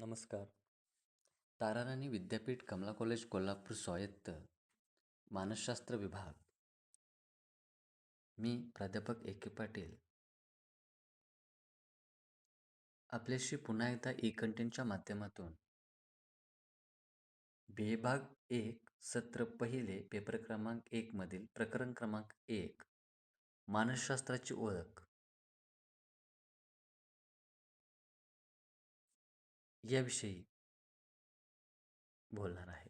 नमस्कार. ताराराणी विद्यापीठ कमला कॉलेज कोल्हापूर स्वायत्त मानसशास्त्र विभाग. मी प्राध्यापक ए के पाटील. आपल्याशी पुन्हा एकदा e ई कंटेंटच्या माध्यमातून. विभाग एक सत्र पहिले पेपर क्रमांक एकमधील प्रकरण क्रमांक एक मानसशास्त्राची ओळख. याविषयी बोलणार आहे.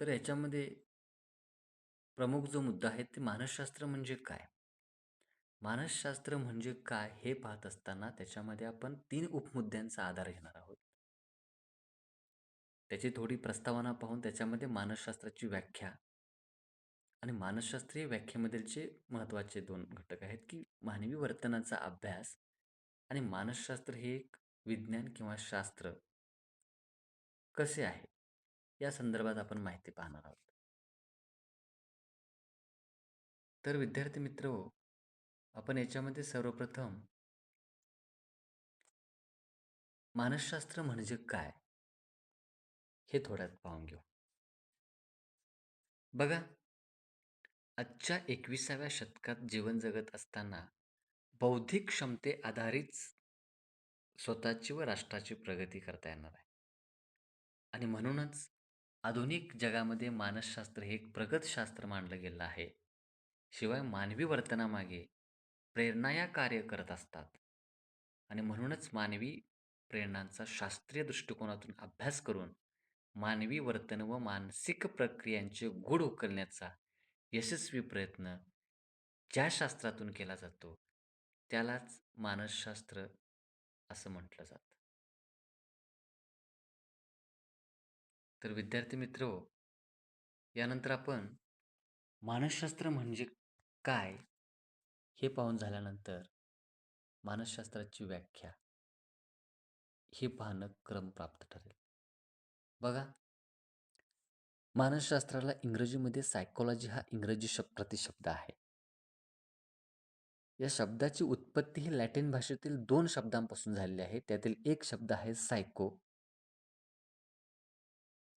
तर याच्यामध्ये प्रमुख जो मुद्दा आहे ते मानसशास्त्र म्हणजे काय? मानसशास्त्र म्हणजे काय हे पाहत असताना त्याच्यामध्ये आपण तीन उपमुद्द्यांचा आधार घेणार आहोत. त्याची थोडी प्रस्तावना पाहून त्याच्यामध्ये मानसशास्त्राची व्याख्या आणि मानसशास्त्रीय व्याख्येमधील जे महत्त्वाचे दोन घटक आहेत की मानवी वर्तनाचा अभ्यास आणि मानसशास्त्र हे एक विज्ञान किंवा शास्त्र कसे आहे? या संदर्भात आपण माहिती पाहणार आहोत. तर विद्यार्थी मित्र हो आपण याच्यामध्ये सर्वप्रथम मानसशास्त्र म्हणजे काय? हे थोड्यात पाहून घेऊ. बघा आजच्या एकविसाव्या शतकात जीवन जगत असताना बौद्धिक क्षमते आधारित स्वतःची व राष्ट्राची प्रगती करता येणार आहे. आणि म्हणूनच आधुनिक जगामध्ये मानसशास्त्र हे एक प्रगत शास्त्र मानलं गेलं आहे. शिवाय मानवी वर्तनामागे प्रेरणा या कार्य करत असतात. आणि म्हणूनच मानवी प्रेरणांचा शास्त्रीय दृष्टिकोनातून अभ्यास करून मानवी वर्तन व मानसिक प्रक्रियांचे गूढ उकलण्याचा यशस्वी प्रयत्न ज्या शास्त्रातून केला जातो त्यालाच मानसशास्त्र असं म्हटलं जातं. तर विद्यार्थी मित्र यानंतर आपण मानसशास्त्र म्हणजे काय हे पाहून झाल्यानंतर मानसशास्त्राची व्याख्या हे पाहणं क्रमप्राप्त ठरेल. बघा मानसशास्त्राला इंग्रजीमध्ये सायकोलॉजी हा इंग्रजी शब्द प्रतिशब्द आहे. या शब्दाची उत्पत्ती ही लॅटिन भाषेतील दोन शब्दांपासून झालेली आहे. त्यातील एक शब्द आहे सायको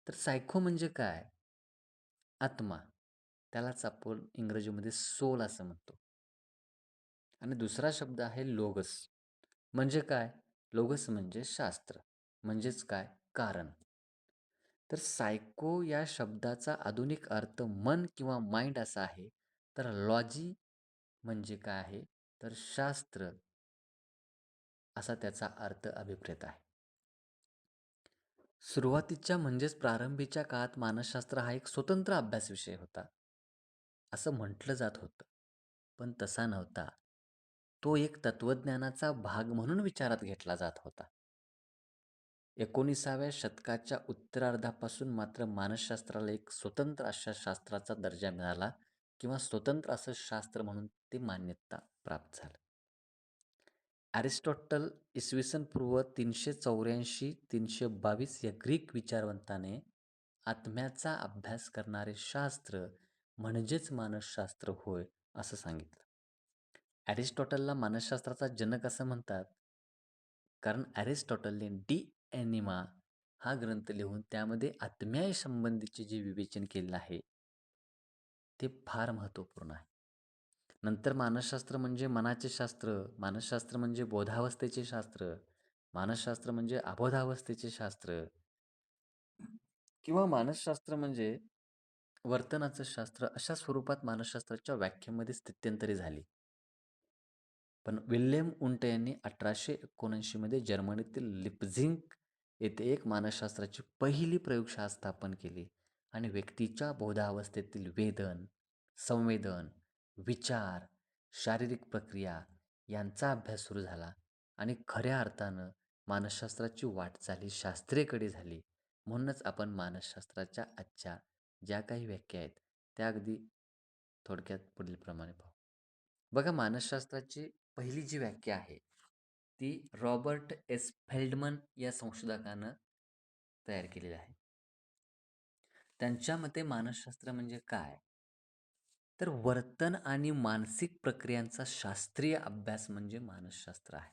तर सायको म्हणजे काय? आत्मा. त्यालाच आपण इंग्रजीमध्ये सोल असं म्हणतो. आणि दुसरा शब्द आहे लोगस म्हणजे काय? लोगस म्हणजे शास्त्र. म्हणजेच काय? कारण. तर सायको या शब्दाचा आधुनिक अर्थ मन किंवा माइंड असा आहे. तर लॉजी म्हणजे काय आहे? तर शास्त्र. असा त्याचा अर्थ अभिप्रेत आहे. सुरुवातीच्या म्हणजेच प्रारंभीच्या काळात मानसशास्त्र हा एक स्वतंत्र अभ्यास विषय होता. असं म्हटलं जात होतं. पण तसा नव्हता. तो एक तत्वज्ञानाचा भाग म्हणून विचारात घेतला जात होता. एकोणीसाव्या शतकाच्या उत्तरार्धापासून मात्र मानसशास्त्राला एक स्वतंत्र अशा शास्त्राचा दर्जा मिळाला किंवा स्वतंत्र असं शास्त्र म्हणून ते मान्यता प्राप्त झालं. ॲरिस्टॉटल इसवी सन पूर्व तीनशे चौऱ्याऐंशी तीनशे बावीस या ग्रीक विचारवंताने आत्म्याचा अभ्यास करणारे शास्त्र म्हणजेच मानसशास्त्र होय असं सांगितलं. ॲरिस्टॉटलला मानसशास्त्राचा जनक असं म्हणतात. कारण ॲरिस्टॉटलने डी. ॲनिमा हा ग्रंथ लिहून त्यामध्ये आत्म्याय संबंधीचे जे विवेचन केलेलं आहे ते फार महत्त्वपूर्ण आहे. नंतर मानसशास्त्र म्हणजे मनाचे शास्त्र मानसशास्त्र म्हणजे बोधावस्थेचे शास्त्र मानसशास्त्र म्हणजे अबोधावस्थेचे शास्त्र किंवा मानसशास्त्र म्हणजे वर्तनाचं शास्त्र अशा स्वरूपात मानसशास्त्राच्या व्याख्येमध्ये स्थित्यंतरी झाली. पण विल्यम उंट यांनी अठराशे एकोणऐंशीमध्ये जर्मनीतील लिपझिंक येथे एक मानसशास्त्राची पहिली प्रयोगशाळा स्थापन केली आणि व्यक्तीच्या बोधावस्थेतील वेदन संवेदन विचार शारीरिक प्रक्रिया यांचा अभ्यास सुरू झाला आणि खऱ्या अर्थानं मानसशास्त्राची वाटचाली ही शास्त्रेकडे झाली. म्हणूनच आपण मानसशास्त्राच्या आजच्या ज्या काही व्याख्या आहेत त्या अगदी थोडक्यात पुढीलप्रमाणे पाहू. बघा मानसशास्त्राची पहिली जी व्याख्या आहे ती रॉबर्ट एस. फेल्डमन या संशोधकानं तयार केलेली आहे. त्यांच्या मते मानसशास्त्र म्हणजे काय? तर वर्तन आणि मानसिक प्रक्रियांचा शास्त्रीय अभ्यास म्हणजे मानसशास्त्र आहे.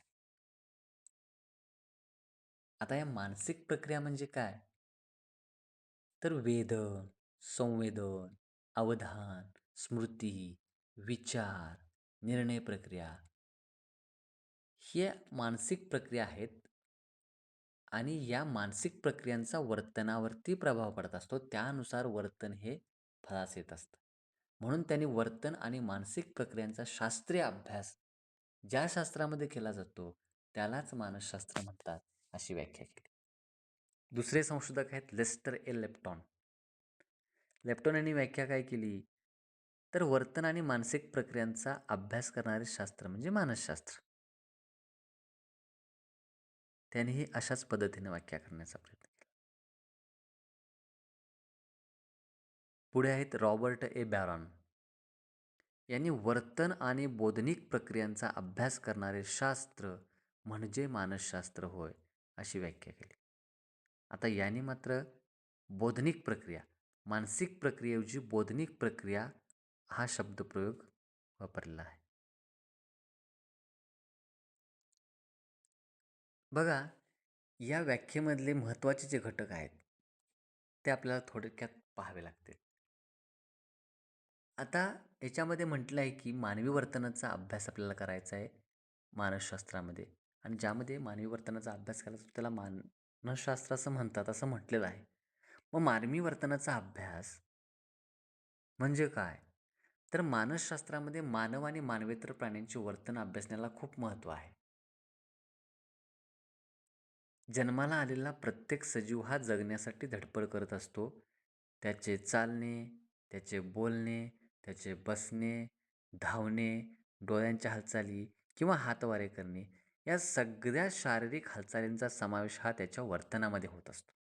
आता या मानसिक प्रक्रिया म्हणजे काय? तर वेदन संवेदन अवधान स्मृती विचार निर्णय प्रक्रिया ह्या मानसिक प्रक्रिया आहेत. आणि या मानसिक प्रक्रियांचा वर्तनावरती प्रभाव पडत असतो. त्यानुसार वर्तन हे फळास येत असतं. म्हणून त्यांनी वर्तन आणि मानसिक प्रक्रियांचा शास्त्रीय अभ्यास ज्या शास्त्रामध्ये केला जातो त्यालाच मानसशास्त्र म्हणतात अशी व्याख्या केली. दुसरे संशोधक आहेत लेस्टर ए लेप्टॉन. लेप्टॉन यांनी व्याख्या काय केली? तर वर्तन आणि मानसिक प्रक्रियांचा अभ्यास करणारे शास्त्र म्हणजे मानसशास्त्र. त्यांनीही अशाच पद्धतीने व्याख्या करण्याचा प्रयत्न केला. पुढे आहेत रॉबर्ट ए. बॅरॉन. यांनी वर्तन आणि बोधनिक प्रक्रियांचा अभ्यास करणारे शास्त्र म्हणजे मानसशास्त्र होय अशी व्याख्या केली. आता यांनी मात्र बोधनिक प्रक्रिया मानसिक प्रक्रियेऐवजी बोधनिक प्रक्रिया हा शब्दप्रयोग वापरलेला आहे. बघा या व्याख्येमधले महत्त्वाचे जे घटक आहेत ते आपल्याला थोडक्यात पाहावे लागतील. आता याच्यामध्ये म्हटलं आहे की मानवी वर्तनाचा अभ्यास आपल्याला करायचा आहे मानसशास्त्रामध्ये आणि ज्यामध्ये मानवी वर्तनाचा अभ्यास करायचा त्याला मानसशास्त्र असं म्हणतात असं म्हटलेलं आहे. मग मानवी वर्तनाचा अभ्यास म्हणजे काय? तर मानसशास्त्रामध्ये मानव आणि मानवेतर प्राण्यांचे वर्तन अभ्यासण्याला खूप महत्त्व आहे. जन्माला आलेला प्रत्येक सजीव हा जगण्यासाठी धडपड करत असतो. त्याचे चालणे त्याचे बोलणे त्याचे बसणे धावणे डोळ्यांच्या हालचाली किंवा हातवारे करणे या सगळ्या शारीरिक हालचालींचा समावेश हा त्याच्या वर्तनामध्ये होत असतो.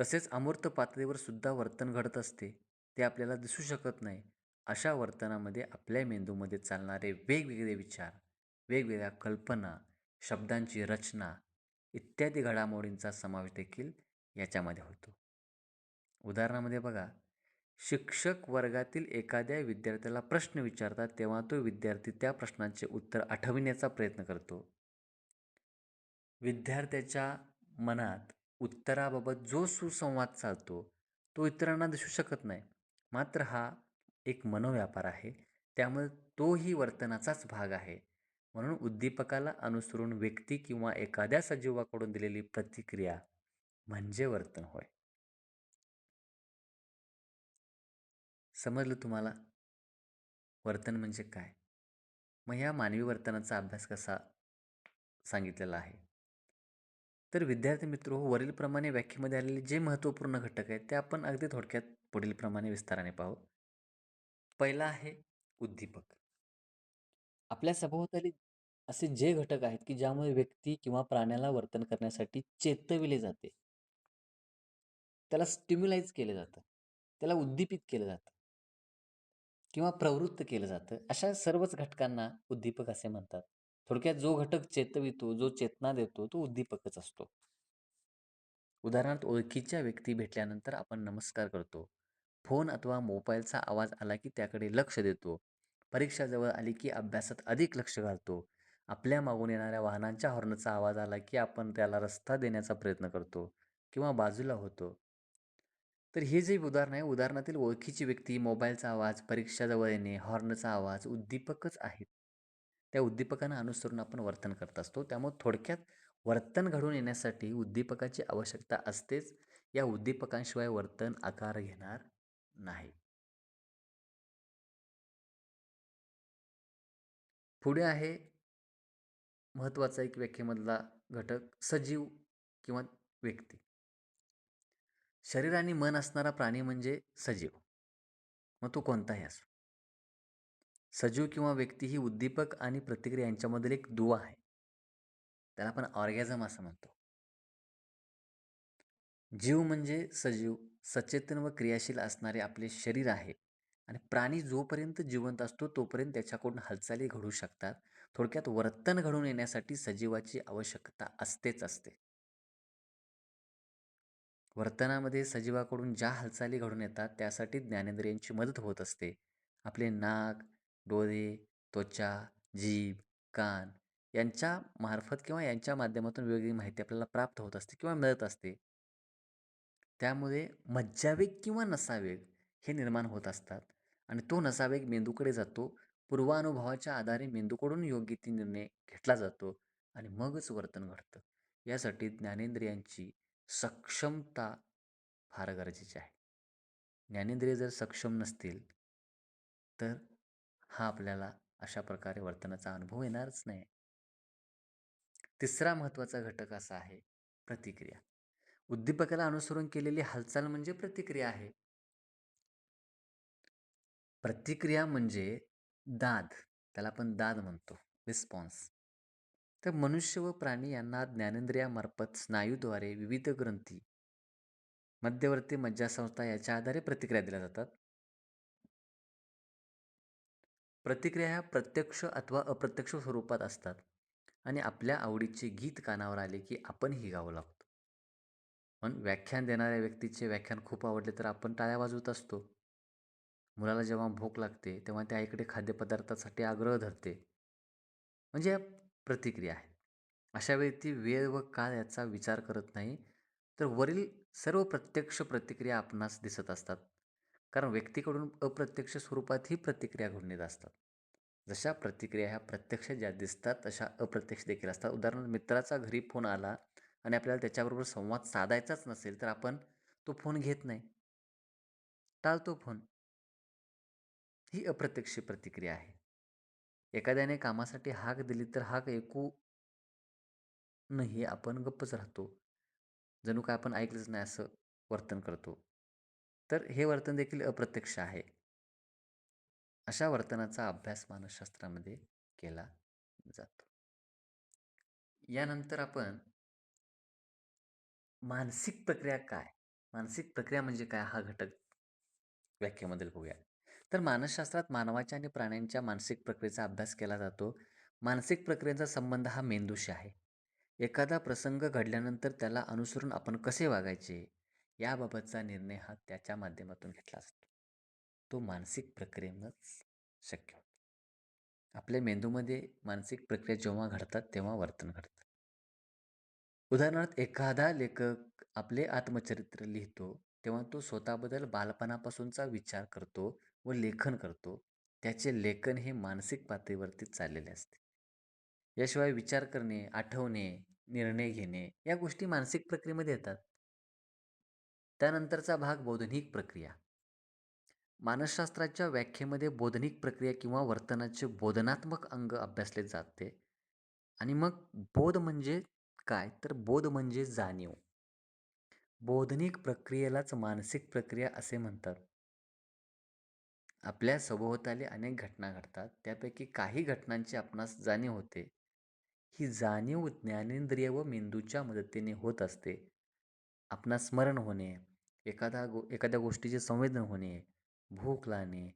तसेच अमूर्त पातळीवर सुद्धा वर्तन घडत असते. ते आपल्याला दिसू शकत नाही. अशा वर्तनामध्ये आपल्या मेंदूमध्ये चालणारे वेगवेगळे विचार वेगवेगळ्या कल्पना शब्दांची रचना इत्यादी घडामोडींचा समावेश देखील याच्यामध्ये होतो. उदाहरणामध्ये बघा शिक्षक वर्गातील एखाद्या विद्यार्थ्याला प्रश्न विचारतात तेव्हा तो विद्यार्थी त्या प्रश्नाचे उत्तर आठवण्याचा प्रयत्न करतो. विद्यार्थ्याच्या मनात उत्तराबाबत जो सुसंवाद चालतो तो इतरांना दिसू शकत नाही. मात्र हा एक मनोव्यापार आहे. त्यामुळे तोही वर्तनाचाच भाग आहे. म्हणून उद्दीपकाला अनुसरून व्यक्ती किंवा एखाद्या सजीवाकडून दिलेली प्रतिक्रिया म्हणजे वर्तन होय. समजलं तुम्हाला? वर्तन म्हणजे काय? मग ह्या मानवी वर्तनाचा अभ्यास कसा सांगितलेला आहे? तर विद्यार्थी मित्र हो वरीलप्रमाणे व्याख्येमध्ये आलेले जे महत्त्वपूर्ण घटक आहेत ते आपण अगदी थोडक्यात पुढीलप्रमाणे विस्ताराने पाहू. पहिला आहे उद्दीपक. आपल्या सभोवताली असे जे घटक आहेत की ज्यामुळे व्यक्ती किंवा प्राण्याला वर्तन करण्यासाठी चेतविले जाते. त्याला स्टिम्युलाइज केलं जातं. त्याला उद्दीपित केलं जातं. किंवा प्रवृत्त केलं जातं. अशा सर्वच घटकांना उद्दीपक असे म्हणतात. थोडक्यात जो घटक चेतवितो जो चेतना देतो तो उद्दीपकच असतो. उदाहरणार्थ ओळखीच्या व्यक्ती भेटल्यानंतर आपण नमस्कार करतो. फोन अथवा मोबाईलचा आवाज आला की त्याकडे लक्ष देतो. परीक्षा जवळ आली की अभ्यासात अधिक लक्ष घालतो. आपल्या मागून येणाऱ्या वाहनांच्या हॉर्नचा आवाज आला की आपण त्याला रस्ता देण्याचा प्रयत्न करतो किंवा बाजूला होतो. तर हे जे उदाहरण आहे उदाहरणातील ओळखीची व्यक्ती मोबाईलचा आवाज परीक्षाजवळ येणे हॉर्नचा आवाज उद्दीपकच आहेत. त्या उद्दीपकांना अनुसरून आपण वर्तन करत असतो. त्यामुळे थोडक्यात वर्तन घडून येण्यासाठी उद्दीपकाची आवश्यकता असतेच. या उद्दीपकांशिवाय वर्तन आकार घेणार नाही. पुढे आहे महत्त्वाचा एक व्याख्येमधला घटक सजीव किंवा व्यक्ती. शरीर आणि मन असणारा प्राणी म्हणजे सजीव. मग तो कोणताही असो. सजीव किंवा व्यक्ती ही उद्दीपक आणि प्रतिक्रिया यांच्यामधील एक दुवा आहे. त्याला आपण ऑर्गॅझम असं म्हणतो. जीव म्हणजे सजीव सचेतन व क्रियाशील असणारे आपले शरीर आहे आणि प्राणी जोपर्यंत जिवंत असतो तोपर्यंत त्याच्याकडून हालचाली घडू शकतात थोडक्यात वर्तन घडून येण्यासाठी सजीवाची आवश्यकता असतेच असते. वर्तनामध्ये सजीवाकडून ज्या हालचाली घडून येतात त्यासाठी ज्ञानेंद्रियांची मदत होत असते. आपले नाक डोळे त्वचा जीभ कान यांच्या मार्फत किंवा यांच्या माध्यमातून वेगवेगळी माहिती आपल्याला प्राप्त होत असते किंवा मिळत असते. त्यामुळे मज्जावेग किंवा नसावेग हे निर्माण होत असतात आणि तो नसावेग मेंदूकडे जातो पूर्वानुभवाच्या आधारे मेंदूकडून योग्य ती निर्णय घेतला जातो आणि मगच वर्तन घडतं. यासाठी ज्ञानेंद्रियांची सक्षमता फार गरजेची आहे. ज्ञानेंद्रिय जर सक्षम नसतील तर हा आपल्याला अशा प्रकारे वर्तनाचा अनुभव येणारच नाही. तिसरा महत्त्वाचा घटक असा आहे प्रतिक्रिया. उद्दीपकाला अनुसरून केलेली हालचाल म्हणजे प्रतिक्रिया आहे. प्रतिक्रिया म्हणजे दाद. त्याला आपण दाद म्हणतो. रिस्पॉन्स. तर मनुष्य व प्राणी यांना ज्ञानेंद्रियामार्फत स्नायूद्वारे विविध ग्रंथी मध्यवर्ती मज्जासंस्था याच्या आधारे प्रतिक्रिया दिल्या जातात. प्रतिक्रिया ह्या प्रत्यक्ष अथवा अप्रत्यक्ष स्वरूपात असतात. आणि आपल्या आवडीचे गीत कानावर आले की आपणही गावं लागतो. पण व्याख्यान देणाऱ्या व्यक्तीचे व्याख्यान खूप आवडले तर आपण टाळ्या वाजवत असतो. मुलाला जेव्हा भूक लागते तेव्हा त्या आईकडे खाद्यपदार्थासाठी आग्रह धरते. म्हणजे या प्रतिक्रिया आहेत अशा वेळी ती वेळ व काळ याचा विचार करत नाही तर वरील सर्व प्रत्यक्ष प्रतिक्रिया आपणास दिसत असतात. कारण व्यक्तीकडून अप्रत्यक्ष स्वरूपात ही प्रतिक्रिया घडून येत असतात. जशा प्रतिक्रिया ह्या प्रत्यक्ष ज्या दिसतात तशा अप्रत्यक्ष देखील असतात. उदाहरणार्थ मित्राचा घरी फोन आला आणि आपल्याला त्याच्याबरोबर संवाद साधायचाच नसेल तर आपण तो फोन घेत नाही. टाळतो फोन. ही अप्रत्यक्ष प्रतिक्रिया आहे. एखाद्याने कामासाठी हाक दिली तर हाक ऐकू नाही आपण गप्पच राहतो. जणू काय आपण ऐकलंच नाही असं वर्तन करतो. तर हे वर्तन देखील अप्रत्यक्ष आहे. अशा वर्तनाचा अभ्यास मानसशास्त्रामध्ये केला जातो. यानंतर आपण मानसिक प्रक्रिया काय? मानसिक प्रक्रिया म्हणजे काय? हा घटक व्याख्यामध्ये बघूया. तर मानसशास्त्रात मानवाच्या आणि प्राण्यांच्या मानसिक प्रक्रियेचा अभ्यास केला जातो. मानसिक प्रक्रियेचा संबंध हा मेंदूशी आहे. एखादा प्रसंग घडल्यानंतर त्याला अनुसरून आपण कसे वागायचे? याबाबतचा निर्णय हा त्याच्या माध्यमातून घेतला जातो. तो मानसिक प्रक्रियेनंच शक्य होतो. आपल्या मेंदूमध्ये मानसिक प्रक्रिया जेव्हा घडतात तेव्हा वर्तन घडतं. उदाहरणार्थ एखादा लेखक आपले आत्मचरित्र लिहितो तेव्हा तो स्वतःबद्दल बालपणापासूनचा विचार करतो व लेखन करतो त्याचे लेखन हे मानसिक पातळीवरती चाललेले असते. याशिवाय विचार करणे आठवणे निर्णय घेणे या गोष्टी मानसिक प्रक्रियेमध्ये येतात. त्यानंतरचा भाग बौद्धिक प्रक्रिया. मानसशास्त्राच्या व्याख्येमध्ये बौद्धिक प्रक्रिया किंवा वर्तनाचे बोधनात्मक अंग अभ्यासले जाते आणि मग बोध म्हणजे काय? तर बोध म्हणजे जाणीव. बोधनिक प्रक्रियेलाच मानसिक प्रक्रिया असे म्हणतात. आपल्या सभोवताली अनेक घटना घडतात. त्यापैकी काही घटनांची आपणास जाणीव होते. ही जाणीव ज्ञानेंद्रिय व मेंदूच्या मदतीने होत असते. आपणास स्मरण होणे एखादा गो एखाद्या गोष्टीचे संवेदन होणे भूक लागणे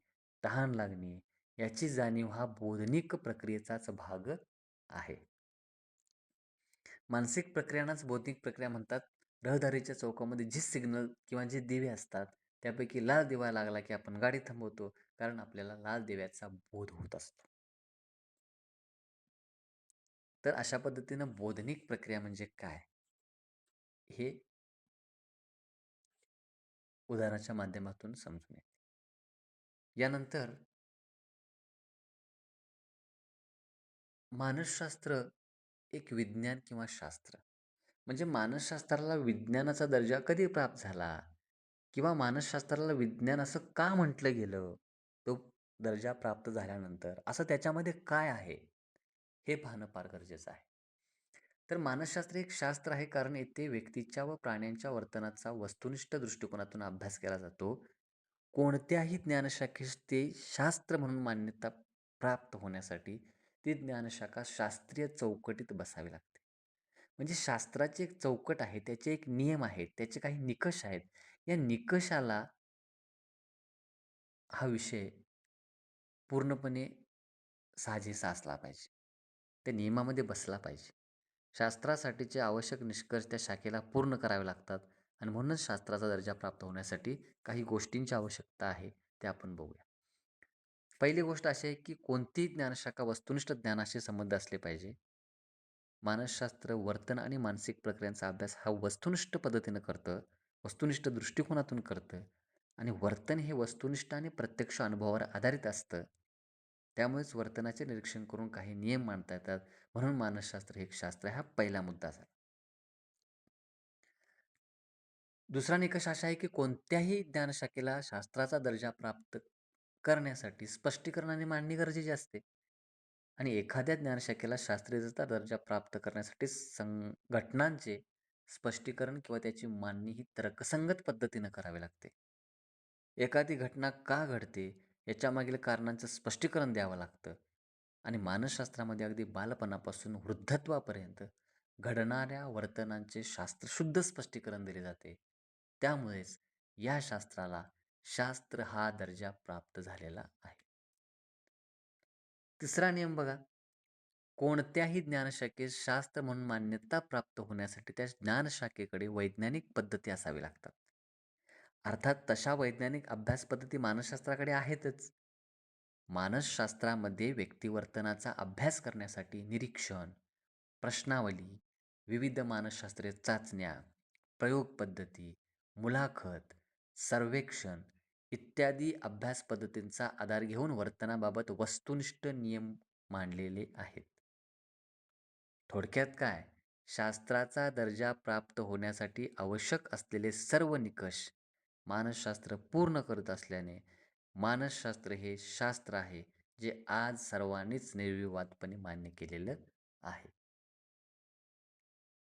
तहान लागणे याची जाणीव हा बोधनिक प्रक्रियेचाच भाग आहे. मानसिक प्रक्रियांनाच बौद्धिक प्रक्रिया म्हणतात. रहदारीच्या चौकामध्ये जे सिग्नल किंवा जे दिवे असतात त्यापैकी लाल दिवा लागला की आपण गाडी थांबवतो कारण आपल्याला लाल दिव्याचा बोध होत असतो. तर अशा पद्धतीनं बोधनिक प्रक्रिया म्हणजे काय? हे उदाहरणाच्या माध्यमातून समजून येते. यानंतर मानसशास्त्र एक विज्ञान किंवा शास्त्र. म्हणजे मानसशास्त्राला विज्ञानाचा दर्जा कधी प्राप्त झाला? किंवा मानसशास्त्राला विज्ञान असं का म्हटलं गेलं? तो दर्जा प्राप्त झाल्यानंतर असं त्याच्यामध्ये काय आहे? हे पाहणं फार गरजेचं आहे. तर मानसशास्त्र एक शास्त्र आहे कारण येथे व्यक्तीच्या व प्राण्यांच्या वर्तनाचा वस्तुनिष्ठ दृष्टिकोनातून अभ्यास केला जातो. कोणत्याही ज्ञानशाखेस ते शास्त्र म्हणून मान्यता प्राप्त होण्यासाठी ती ज्ञानशाखा शास्त्रीय चौकटीत बसावी लागते. म्हणजे शास्त्राची एक चौकट आहे त्याचे एक नियम आहेत त्याचे काही निकष आहेत या निकषाला हा विषय पूर्णपणे साजेसा असला पाहिजे. त्या नियमामध्ये बसला पाहिजे. शास्त्रासाठीचे आवश्यक निष्कर्ष त्या शाखेला पूर्ण करावे लागतात आणि म्हणूनच शास्त्राचा दर्जा प्राप्त होण्यासाठी काही गोष्टींची आवश्यकता आहे ते आपण बघूया. पहिली गोष्ट अशी आहे की कोणतीही ज्ञानशाखा वस्तुनिष्ठ ज्ञानाशी संबंध असले पाहिजे. मानसशास्त्र वर्तन आणि मानसिक प्रक्रियांचा अभ्यास हा वस्तुनिष्ठ पद्धतीनं करतं, वस्तुनिष्ठ दृष्टिकोनातून करतं आणि वर्तन हे वस्तुनिष्ठ आणि प्रत्यक्ष अनुभवावर आधारित असतं. त्यामुळेच वर्तनाचे निरीक्षण करून काही नियम मांडता येतात. म्हणून मानसशास्त्र हे एक शास्त्र हा पहिला मुद्दा झाला. दुसरा निकष असा आहे की कोणत्याही ज्ञानशाखेला शास्त्राचा दर्जा प्राप्त करण्यासाठी स्पष्टीकरण आणि मांडणी गरजेची असते. आणि एखाद्या ज्ञानशाखेला शास्त्रीयता दर्जा प्राप्त करण्यासाठी संघटनांचे स्पष्टीकरण किंवा त्याची मांडणी ही तर्कसंगत पद्धतीनं करावी लागते. एखादी घटना का घडते याच्यामागील कारणांचं स्पष्टीकरण द्यावं लागतं आणि मानसशास्त्रामध्ये अगदी बालपणापासून वृद्धत्वापर्यंत घडणाऱ्या वर्तनांचे शास्त्रशुद्ध स्पष्टीकरण दिले जाते. त्यामुळेच या शास्त्राला शास्त्र हा दर्जा प्राप्त झालेला आहे. तिसरा नियम बघा कोणत्याही ज्ञानशाखेस शास्त्र म्हणून मान्यता प्राप्त होण्यासाठी त्या ज्ञानशाखेकडे वैज्ञानिक पद्धती असावी लागतात. अर्थात तशा वैज्ञानिक अभ्यास पद्धती मानसशास्त्राकडे आहेतच. मानसशास्त्रामध्ये व्यक्तिवर्तनाचा अभ्यास करण्यासाठी निरीक्षण, प्रश्नावली, विविध मानसशास्त्रीय चाचण्या, प्रयोग पद्धती, मुलाखत, सर्वेक्षण इत्यादी अभ्यास पद्धतींचा आधार घेऊन वर्तनाबाबत वस्तुनिष्ठ नियम मांडलेले आहेत. थोडक्यात काय शास्त्राचा दर्जा प्राप्त होण्यासाठी आवश्यक असलेले सर्व निकष मानसशास्त्र पूर्ण करत असल्याने मानसशास्त्र हे शास्त्र आहे जे आज सर्वांनीच निर्विवादपणे मान्य केलेलं आहे.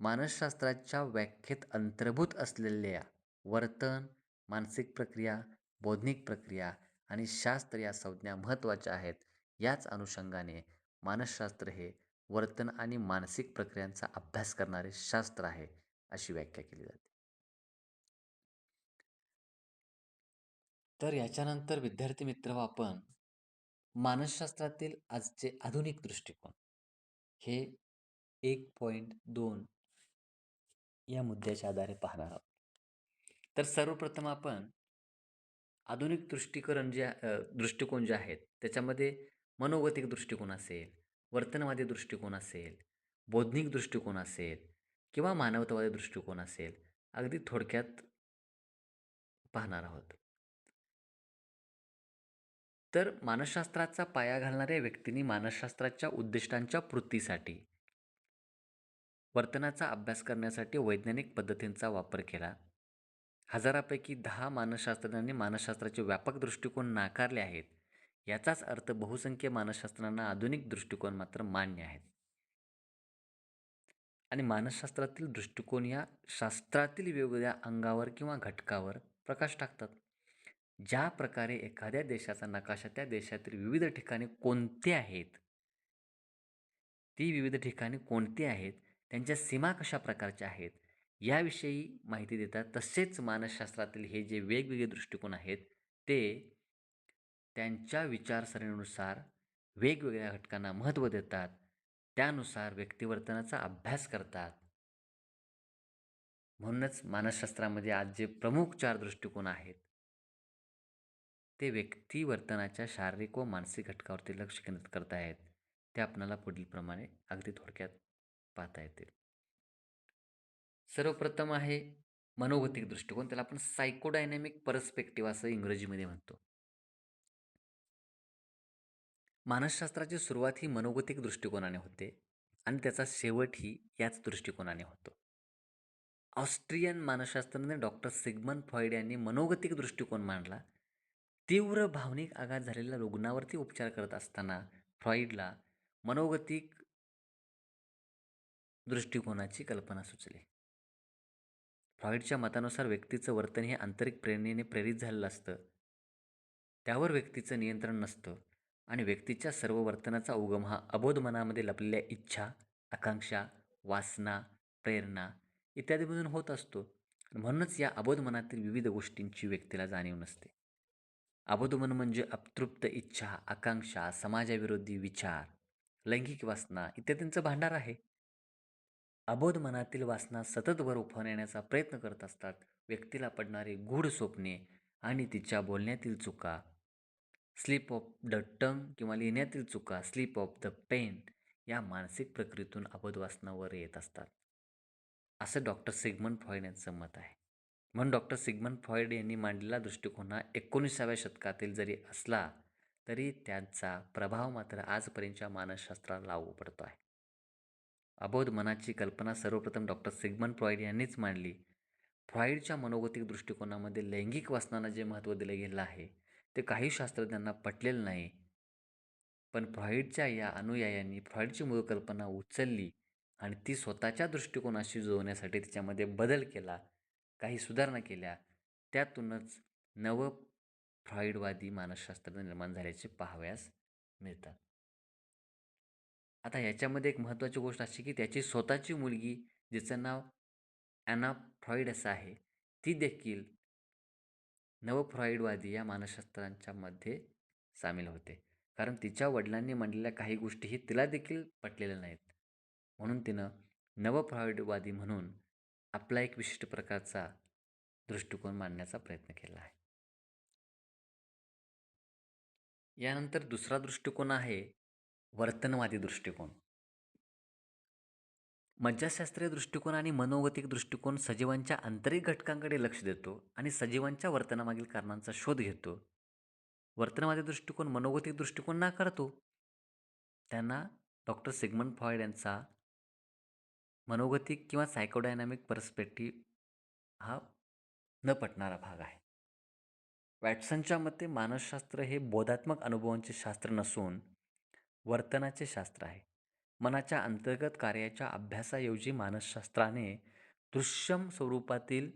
मानसशास्त्राच्या व्याख्येत अंतर्भूत असलेल्या वर्तन, मानसिक प्रक्रिया, बौद्धिक प्रक्रिया आणि शास्त्र या संज्ञा महत्त्वाच्या आहेत. याच अनुषंगाने मानसशास्त्र हे वर्तन आणि मानसिक प्रक्रियांचा अभ्यास करणारे शास्त्र आहे, अशी व्याख्या केली जाते. तर याच्यानंतर विद्यार्थी मित्र आपण मानसशास्त्रातील आजचे आधुनिक दृष्टिकोन हे एक पॉईंट दोन या मुद्द्याच्या आधारे पाहणार आहोत. तर सर्वप्रथम आपण आधुनिक दृष्टीकरण जे दृष्टिकोन जे आहेत त्याच्यामध्ये मनोगतिक दृष्टिकोन असेल, वर्तनवादी दृष्टिकोन असेल, बौद्धिक दृष्टिकोन असेल किंवा मानवतावादी दृष्टिकोन असेल, अगदी थोडक्यात पाहणार आहोत. तर मानसशास्त्राचा पाया घालणाऱ्या व्यक्तींनी मानसशास्त्राच्या उद्दिष्टांच्या पूर्तीसाठी वर्तनाचा अभ्यास करण्यासाठी वैज्ञानिक पद्धतींचा वापर केला. हजारापैकी दहा मानसशास्त्रज्ञांनी मानसशास्त्राचे व्यापक दृष्टिकोन नाकारले आहेत. याचाच अर्थ बहुसंख्य मानसशास्त्रांना आधुनिक दृष्टिकोन मात्र मान्य आहेत. आणि मानसशास्त्रातील दृष्टिकोन या शास्त्रातील वेगवेगळ्या अंगावर किंवा घटकावर प्रकाश टाकतात. ज्या प्रकारे एखाद्या देशाचा नकाशा त्या देशातील विविध ठिकाणे कोणते आहेत, ती विविध ठिकाणे कोणती आहेत, त्यांच्या सीमा कशा प्रकारच्या आहेत, याविषयी माहिती देतात. तसेच मानसशास्त्रातील हे जे वेगवेगळे दृष्टिकोन आहेत, ते त्यांच्या विचारसरणीनुसार वेगवेगळ्या घटकांना महत्त्व देतात. त्यानुसार व्यक्तिवर्तनाचा अभ्यास करतात. म्हणूनच मानसशास्त्रामध्ये आज जे प्रमुख चार दृष्टिकोन आहेत, ते व्यक्तिवर्तनाच्या शारीरिक व मानसिक घटकावरती लक्ष केंद्रित करत आहेत. ते आपल्याला पुढीलप्रमाणे अगदी थोडक्यात पाहता येतील. सर्वप्रथम आहे मनोगतिक दृष्टिकोन. त्याला आपण सायकोडायनॅमिक परस्पेक्टिव्ह असं इंग्रजीमध्ये म्हणतो. मानसशास्त्राची सुरुवात ही मनोगतिक दृष्टिकोनाने होते आणि त्याचा शेवटही याच दृष्टिकोनाने होतो. ऑस्ट्रियन मानसशास्त्रज्ञ डॉक्टर सिग्मन फ्रॉइड यांनी मनोगतिक दृष्टिकोन मांडला. तीव्र भावनिक आघात झालेल्या रुग्णावरती उपचार करत असताना फ्रॉइडला मनोगतिक दृष्टिकोनाची कल्पना सुचली. फ्रॉइडच्या मतानुसार व्यक्तीचं वर्तन हे आंतरिक प्रेरणेने प्रेरित झालेलं असतं. त्यावर व्यक्तीचं नियंत्रण नसतं आणि व्यक्तीच्या सर्व वर्तनाचा उगम हा अबोध मनामध्ये लपलेल्या इच्छा, आकांक्षा, वासना, प्रेरणा इत्यादीमधून होत असतो. म्हणूनच या अबोध मनातील विविध गोष्टींची व्यक्तीला जाणीव नसते. अबोध मन म्हणजे अतृप्त इच्छा, आकांक्षा, समाजाविरोधी विचार, लैंगिक वासना इत्यादींचं भांडार आहे. अबोध मनातील वासना सतत वर येण्याचा प्रयत्न करत असतात. व्यक्तीला पडणारे गूढ स्वप्ने आणि तिच्या बोलण्यातील चुका स्लिप ऑफ द टंग किंवा लिहिण्यातील चुका स्लिप ऑफ द पेन या मानसिक प्रक्रियेतून अबोधवासनावर येत असतात. असं डॉक्टर सिगमन फ्रॉइड यांचं मत आहे. म्हणून डॉक्टर सिगमन फ्रॉइड यांनी मांडलेला दृष्टिकोन हा एकोणीसाव्या शतकातील जरी असला तरी त्यांचा प्रभाव मात्र आजपर्यंतच्या मानसशास्त्राला लागू पडतो आहे. अबोध मनाची कल्पना सर्वप्रथम डॉक्टर सिगमन फ्रॉइड यांनीच मांडली. फ्रॉइडच्या मनोगतिक दृष्टिकोनामध्ये लैंगिक वासनांना जे महत्त्व दिलं गेलं आहे ते काही शास्त्रज्ञांना पटलेलं नाही. पण फ्रॉईडच्या या अनुयायांनी फ्रॉईडची मूळ कल्पना उचलली आणि ती स्वतःच्या दृष्टिकोनाशी जुळवण्यासाठी त्याच्यामध्ये बदल केला काही सुधारणा केल्या. त्यातूनच नव फ्रॉईडवादी मानसशास्त्र निर्माण झाल्याचे पाहावयास मिळतात आता याच्यामध्ये एक महत्त्वाची गोष्ट अशी की त्याची स्वतःची मुलगी जिचं नाव ॲना फ्रॉईड असं आहे ती देखील नवफ्रॉईडवादी या मानसशास्त्रांच्या मध्ये सामील होते. कारण तिच्या वडिलांनी म्हणलेल्या काही गोष्टीही तिला देखील पटलेल्या नाहीत. म्हणून तिनं नवफ्रॉईडवादी म्हणून आपला एक विशिष्ट प्रकारचा दृष्टिकोन मांडण्याचा प्रयत्न केला आहे. यानंतर दुसरा दृष्टिकोन आहे वर्तनवादी दृष्टिकोन. मज्जाशास्त्रीय दृष्टिकोन आणि मनोगतिक दृष्टिकोन सजीवांच्या आंतरिक घटकांकडे लक्ष देतो आणि सजीवांच्या वर्तनामागील कारणांचा शोध घेतो. वर्तनवादी दृष्टिकोन मनोगतिक दृष्टिकोन नाकारतो त्यांना डॉक्टर सिगमंड फ्रॉइड यांचा मनोगतिक किंवा सायकोडायनामिक पर्स्पेक्टिव्ह हा न पटणारा भाग आहे. वॅटसनच्या मते मानसशास्त्र हे बोधात्मक अनुभवांचे शास्त्र नसून वर्तनाचे शास्त्र आहे. मनाच्या अंतर्गत कार्याच्या अभ्यासाऐवजी मानसशास्त्राने दृश्यम स्वरूपातील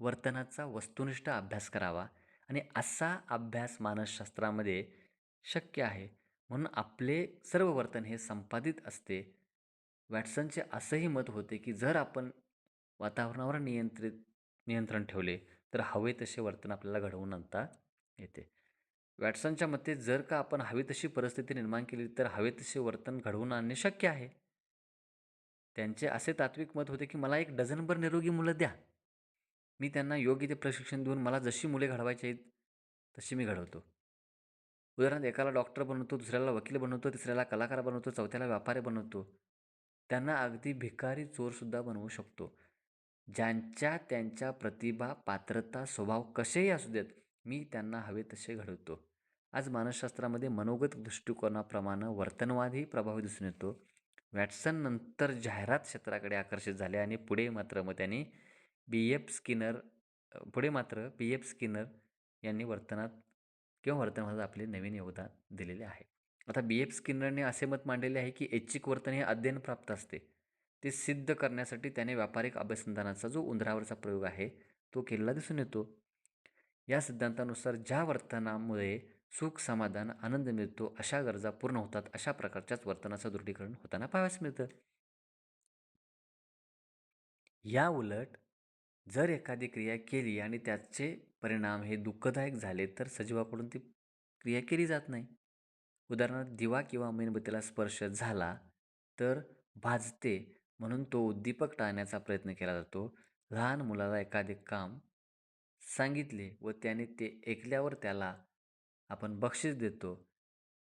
वर्तनाचा वस्तुनिष्ठ अभ्यास करावा. आणि असा अभ्यास मानसशास्त्रामध्ये शक्य आहे. म्हणून आपले सर्व वर्तन हे संपादित असते. वॅटसनचे असंही मत होते की जर आपण वातावरणावर नियंत्रित नियंत्रण ठेवले तर हवे तसे वर्तन आपल्याला घडवून आणता येते. वॅटसनच्या मते जर का आपण हवी तशी परिस्थिती निर्माण केली तर हवे तसे वर्तन घडवून आणणे शक्य आहे. त्यांचे असे तात्विक मत होते की मला एक डझनभर निरोगी मुलं द्या. मी त्यांना योग्य ते प्रशिक्षण देऊन मला जशी मुले घडवायची आहेत तशी मी घडवतो. उदाहरणार्थ एकाला डॉक्टर बनवतो दुसऱ्याला वकील बनवतो तिसऱ्याला कलाकार बनवतो चौथ्याला व्यापारी बनवतो. त्यांना अगदी भिकारी चोरसुद्धा बनवू शकतो. ज्यांच्या त्यांच्या प्रतिभा पात्रता स्वभाव कसेही असू देत मी त्यांना हवे तसे घडवतो. आज मानसशास्त्रामध्ये मनोगत दृष्टिकोनाप्रमाणे वर्तनवादही प्रभावी दिसून येतो. वॅटसन नंतर जाहिरात क्षेत्राकडे आकर्षित झाले आणि पुढे मात्र मग त्यांनी बी. एफ. स्किनर पुढे मात्र बी. एफ. स्किनर यांनी वर्तनात किंवा वर्तनवादात आपले नवीन योगदान दिलेले आहे. आता बी. एफ. स्किनरने असे मत मांडलेले आहे की ऐच्छिक वर्तन हे अध्ययन प्राप्त असते. ते सिद्ध करण्यासाठी त्याने व्यापारिक अभिसंधानाचा जो उंदरावरचा प्रयोग आहे तो केलेला दिसून येतो. या सिद्धांतानुसार ज्या वर्तनामुळे सुख समाधान आनंद मिळतो अशा गरजा पूर्ण होतात अशा प्रकारच्याच वर्तनाचं दृढीकरण होताना पाहावयास मिळतं. या उलट जर एखादी क्रिया केली आणि त्याचे परिणाम हे दुःखदायक झाले तर सजीवाकडून ती क्रिया केली जात नाही. उदाहरणार्थ दिवा किंवा मेणबत्तीला स्पर्श झाला तर भाजते म्हणून तो उद्दीपक टाळण्याचा प्रयत्न केला जातो. लहान मुलाला एखादे काम सांगितले व त्याने ते ऐकल्यावर त्याला आपण बक्षीस देतो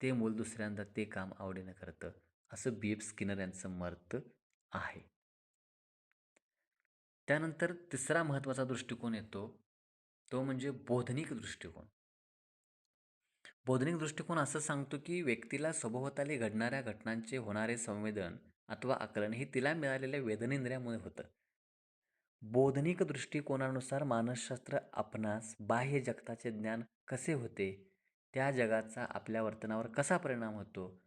ते मूल दुसऱ्यांदा ते काम आवडीनं करतं. असं बी एफ स्किनर यांचं मत आहे. त्यानंतर तिसरा महत्त्वाचा दृष्टिकोन येतो तो म्हणजे बोधनिक दृष्टिकोन. बोधनिक दृष्टिकोन असं सांगतो की व्यक्तीला सभोवताली घडणाऱ्या घटनांचे होणारे संवेदन अथवा आकलन हे तिला मिळालेल्या वेदनेंद्रियामुळे होतं. बोधनिक दृष्टिकोनानुसार मानसशास्त्र आपणास बाह्य जगताचे ज्ञान कसे होते त्या जगाचा आपल्या वर्तनावर कसा परिणाम होतो?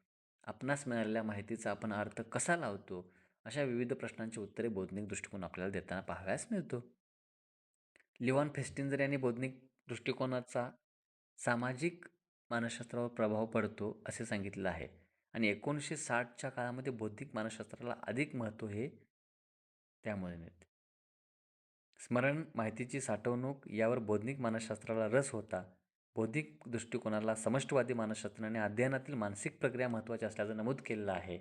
आपणास मिळालेल्या माहितीचा आपण अर्थ कसा लावतो? अशा विविध प्रश्नांची उत्तरे बौद्धिक दृष्टिकोन आपल्याला देताना पाहावयास मिळतो. लिवॉन फेस्टिंजर यांनी बौद्धिक दृष्टिकोनाचा सामाजिक मानसशास्त्रावर प्रभाव पडतो असे सांगितलं आहे. आणि एकोणीसशे साठच्या काळामध्ये बौद्धिक मानसशास्त्राला अधिक महत्त्व हे त्यामुळे मिळते. स्मरण माहितीची साठवणूक यावर बौद्धिक मानसशास्त्राला रस होता. बौद्धिक दृष्टिकोनाला समष्टवादी मानसशास्त्राने अध्ययनातील मानसिक प्रक्रिया महत्त्वाच्या असल्याचं नमूद केलेलं आहे.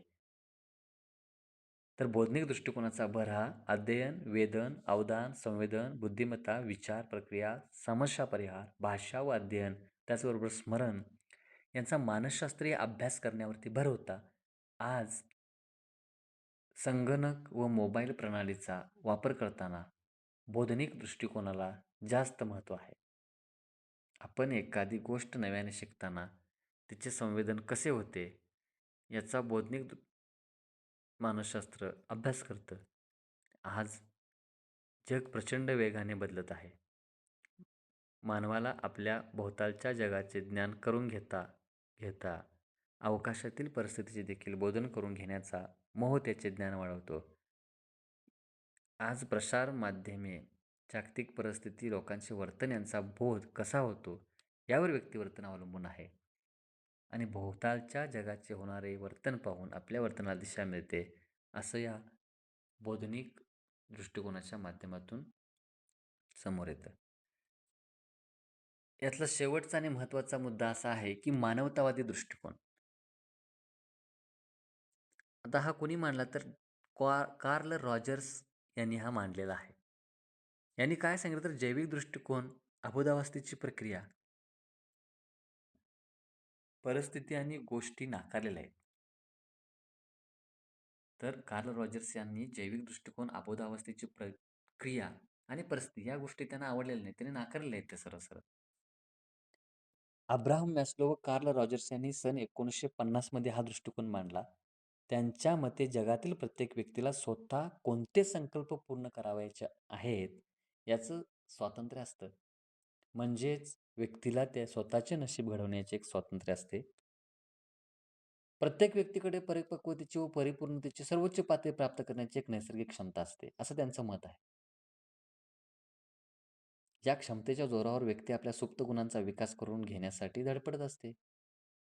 तर बौद्धिक दृष्टिकोनाचा भर हा अध्ययन वेदन अवदान संवेदन बुद्धिमत्ता विचार प्रक्रिया समस्या परिहार भाषा व अध्ययन त्याचबरोबर स्मरण यांचा मानसशास्त्रीय अभ्यास करण्यावरती भर होता. आज संगणक व मोबाईल प्रणालीचा वापर करताना बौद्धिक दृष्टिकोनाला जास्त महत्त्व आहे. आपण एखादी गोष्ट नव्याने शिकताना तिचे संवेदन कसे होते याचा बौद्धिक मानसशास्त्र अभ्यास करतं. आज जग प्रचंड वेगाने बदलत आहे. मानवाला आपल्या भोवतालच्या जगाचे ज्ञान करून घेता घेता अवकाशातील परिस्थितीचे देखील बोधन करून घेण्याचा मोह त्याचे ज्ञान वाढवतो. आज प्रसार माध्यमे जागतिक परिस्थिती लोकांचे वर्तन यांचा बोध कसा होतो? यावर व्यक्तिवर्तन अवलंबून आहे. आणि भोवतालच्या जगाचे होणारे वर्तन पाहून आपल्या वर्तनाला दिशा मिळते असं या बौद्धनिक दृष्टिकोनाच्या माध्यमातून समोर येतं. यातला शेवटचा आणि महत्त्वाचा मुद्दा असा आहे की मानवतावादी दृष्टिकोन. आता हा कोणी मांडला तर क्वा कार्ल रॉजर्स यांनी हा मांडलेला आहे. यांनी काय सांगितलं तर जैविक दृष्टिकोन अबोधावस्थेची प्रक्रिया. परिस्थिती आणि गोष्टी नाकारलेल्या आहेत. तर कार्ल रॉजर्स यांनी जैविक दृष्टिकोन अबोधावस्थेची प्रक्रिया आणि परिस्थिती या गोष्टी त्यांना आवडलेल्या नाहीत. त्यांनी नाकारलेल्या आहेत ते सरळ सरळ. अब्राहम मॅस्लो व कार्ल रॉजर्स यांनी सन एकोणीसशे पन्नासमध्ये हा दृष्टिकोन मांडला. त्यांच्या मते जगातील प्रत्येक व्यक्तीला स्वतः कोणते संकल्प पूर्ण करावायचे आहेत याचं स्वातंत्र्य असतं. म्हणजेच व्यक्तीला त्या स्वतःचे नशीब घडवण्याचे एक स्वातंत्र्य असते. प्रत्येक व्यक्तीकडे परिपक्वतेची व परिपूर्णतेची सर्वोच्च पातळी प्राप्त करण्याची एक नैसर्गिक क्षमता असते असं त्यांचं मत आहे. या क्षमतेच्या जोरावर व्यक्ती आपल्या सुप्त गुणांचा विकास करून घेण्यासाठी धडपडत असते.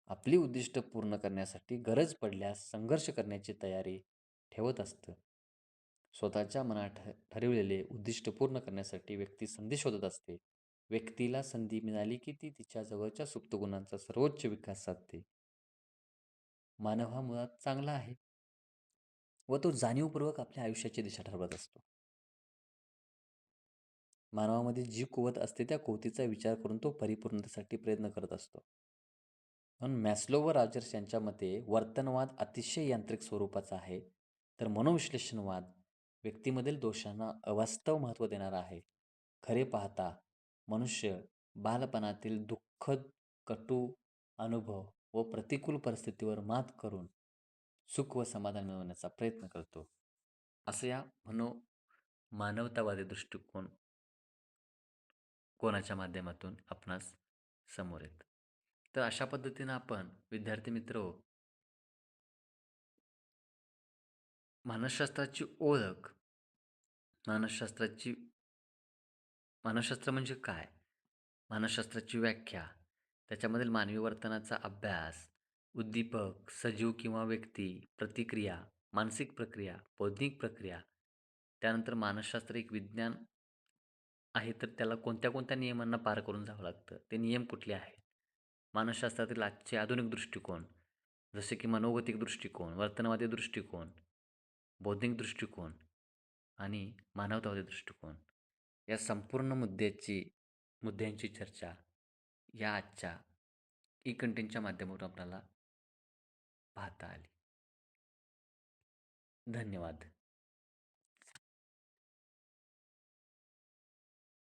आपली उद्दिष्ट पूर्ण करण्यासाठी गरज पडल्यास संघर्ष करण्याची तयारी ठेवत असतं. स्वतःच्या मनात ठरवलेले उद्दिष्ट पूर्ण करण्यासाठी व्यक्ती संधी शोधत असते. व्यक्तीला संधी मिळाली की ती तिच्या जवळच्या सुप्त गुणांचा सर्वोच्च विकास साधते. मानव हा मुळात चांगला आहे. व तो जाणीवपूर्वक आपल्या आयुष्याची दिशा ठरवत असतो. मानवामध्ये जी कुवत असते त्या कुवतीचा विचार करून तो परिपूर्णतेसाठी प्रयत्न करत असतो. म्हणून मॅस्लो व राजर्स यांच्या मते वर्तनवाद अतिशय यांत्रिक स्वरूपाचा आहे. तर मनोविश्लेषणवाद व्यक्तीमधील दोषांना अवास्तव महत्त्व देणारा आहे. खरे पाहता मनुष्य बालपणातील दुःखद कटू अनुभव व प्रतिकूल परिस्थितीवर मात करून सुख व समाधान मिळवण्याचा प्रयत्न करतो. असं या मनो मानवतावादी दृष्टिकोन कोणाच्या माध्यमातून आपणास समोर येत. तर अशा पद्धतीनं आपण विद्यार्थी मित्र हो, मानसशास्त्राची ओळख. मानसशास्त्राची मानसशास्त्र म्हणजे काय? मानसशास्त्राची व्याख्या. त्याच्यामधील मानवी वर्तनाचा अभ्यास उद्दीपक सजीव किंवा व्यक्ती प्रतिक्रिया मानसिक प्रक्रिया बौद्धिक प्रक्रिया. त्यानंतर मानसशास्त्र एक विज्ञान आहे तर त्याला कोणत्या कोणत्या नियमांना पार करून जावं लागतं? ते नियम कुठले आहेत? मानसशास्त्रातील आजचे आधुनिक दृष्टिकोन जसे की मनोगतिक दृष्टिकोन वर्तनवादी दृष्टिकोन बौद्धिक दृष्टिकोन आणि मानवतावादी दृष्टिकोन या संपूर्ण मुद्द्याची मुद्द्यांची चर्चा या आजच्या ई कंटेंटच्या माध्यमातून आपल्याला पाहता आली. धन्यवाद.